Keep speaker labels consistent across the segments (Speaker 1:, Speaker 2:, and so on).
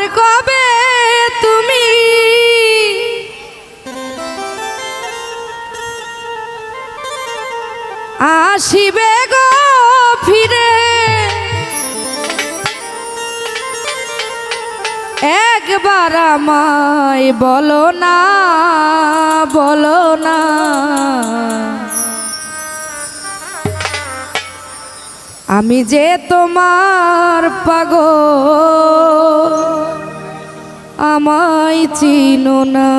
Speaker 1: কবে তুমি? আসিবে গো ফিরে। একবার আমায় বলো না বলো না। আমি যে তোমার পাগ আমায় চিনো না।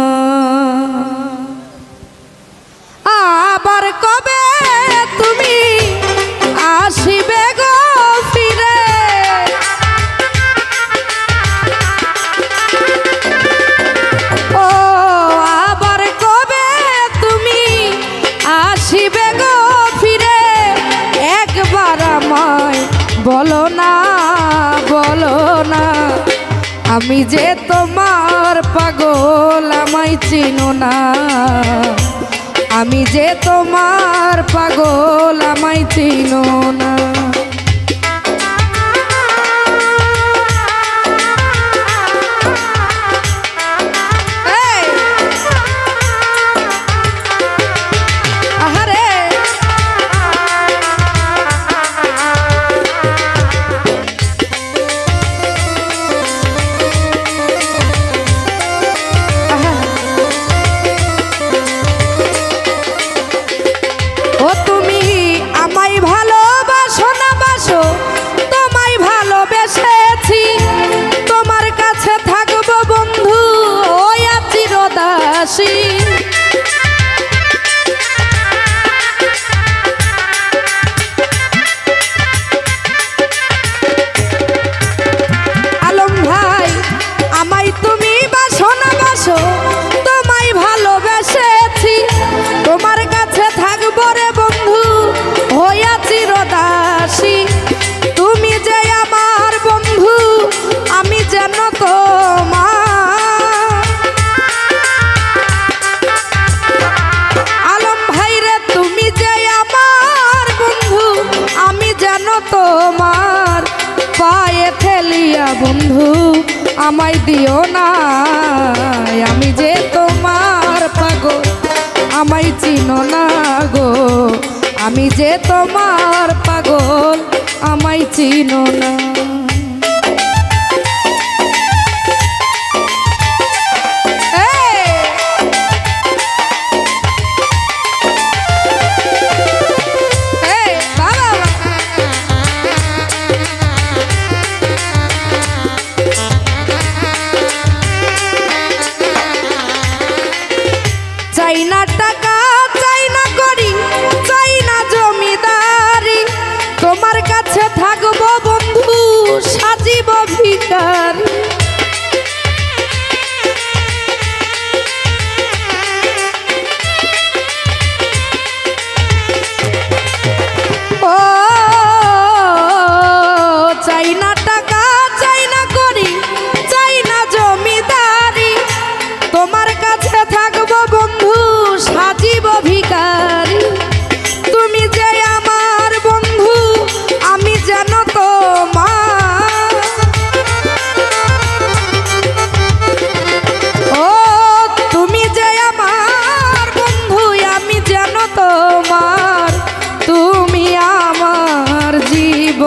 Speaker 1: আবার কবে তুমি আসিবে গো ফিরে? ও, আবার কবে তুমি আসিবে গো ফিরে? একবার আমায় বলো না বলো না। আমি যে তোমার পাগল আমায় চিনো না। আমি যে তোমার পাগল দিও না। আমি যে তোমার পাগল আমাই চিনো না গো। আমি যে তোমার পাগল আমাই চিনো না।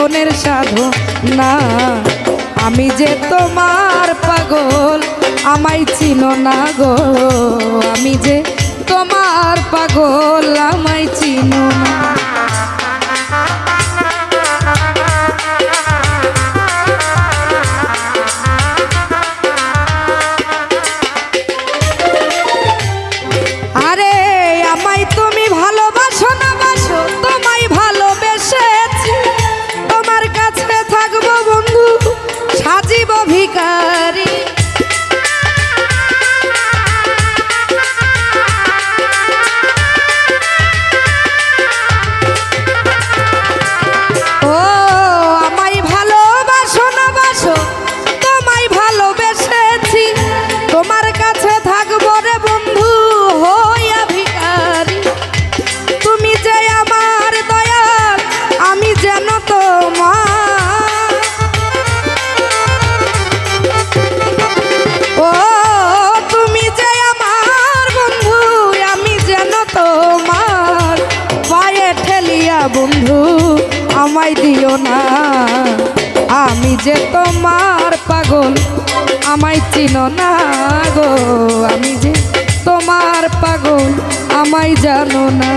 Speaker 1: জীবনের সাধু না। আমি যে তোমার পাগল, আমায় চিনো না গো। আমি যে তোমার পাগল, আমায় চিনো না। না। আমি যে তোমার পাগল, আমায় চিনো না গো। আমি যে তোমার পাগল, আমায় জানো না।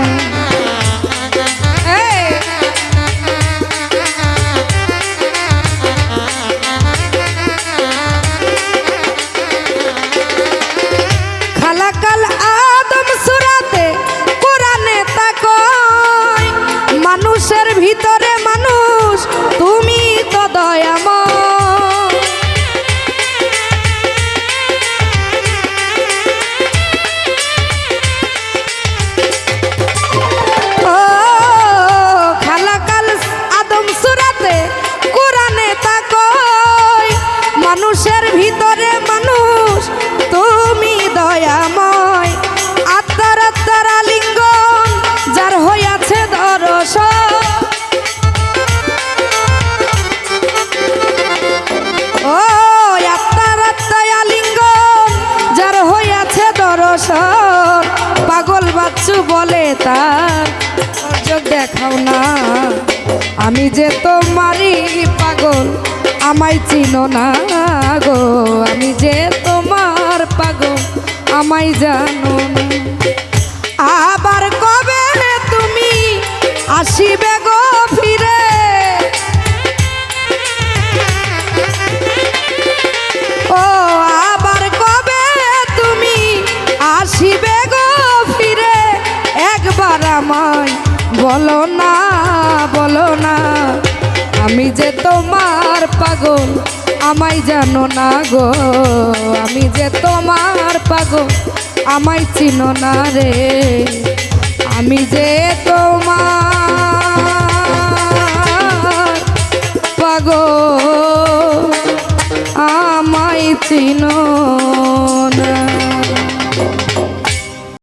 Speaker 1: দরস ও আত্মার আত্মায় আলিঙ্গন, যার হইয়াছে পাগল বাচ্চু বলে তার দেখাও না। আমি যে তোমারই পাগল, আমায় চিনো না গো। আমি যে তোমার পাগল, আমায় জানো আবার কবে আসিবে গো ফিরে। ও, আবার কবে তুমি আসিবে গো ফিরে? একবার আমায় বলো না বলো না। আমি যে তোমার পাগল, আমায় জানো না গো। আমি যে তোমার পাগল, আমায় চিনো না রে। আমি যে